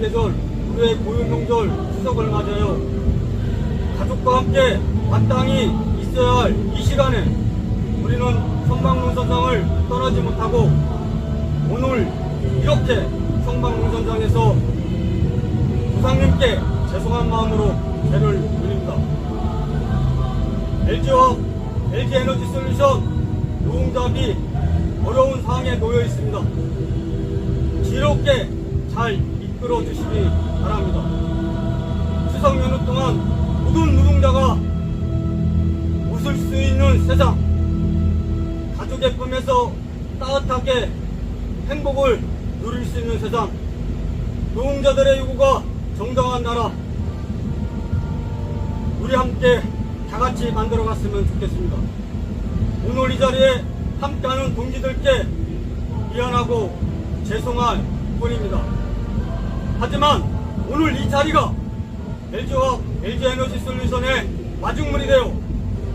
계절 우리의 고유 명절 추석을 맞아요. 가족과 함께 마땅히 있어야 할 이 시간에 우리는 성방농선장을 떠나지 못하고 오늘 이렇게 성방농선장에서 부상님께 죄송한 마음으로 죄를 드립니다. LG와 LG에너지 솔루션 노동자비 어려운 상황에 놓여 있습니다. 지혜롭게 잘 이끌어 주시기 바랍니다. 추석 연휴 동안 모든 노동자가 웃을 수 있는 세상, 가족의 꿈에서 따뜻하게 행복을 누릴 수 있는 세상, 노동자들의 요구가 정당한 나라, 우리 함께 다 같이 만들어 갔으면 좋겠습니다. 오늘 이 자리에 함께하는 동지들께 미안하고 죄송할 뿐입니다. 하지만 오늘 이 자리가 LG와 LG에너지 솔루션의 마중물이 되어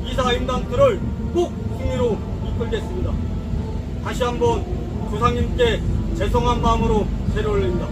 이사 임단틀을 꼭 승리로 이끌겠습니다. 다시 한번 조상님께 죄송한 마음으로 죄를 올립니다.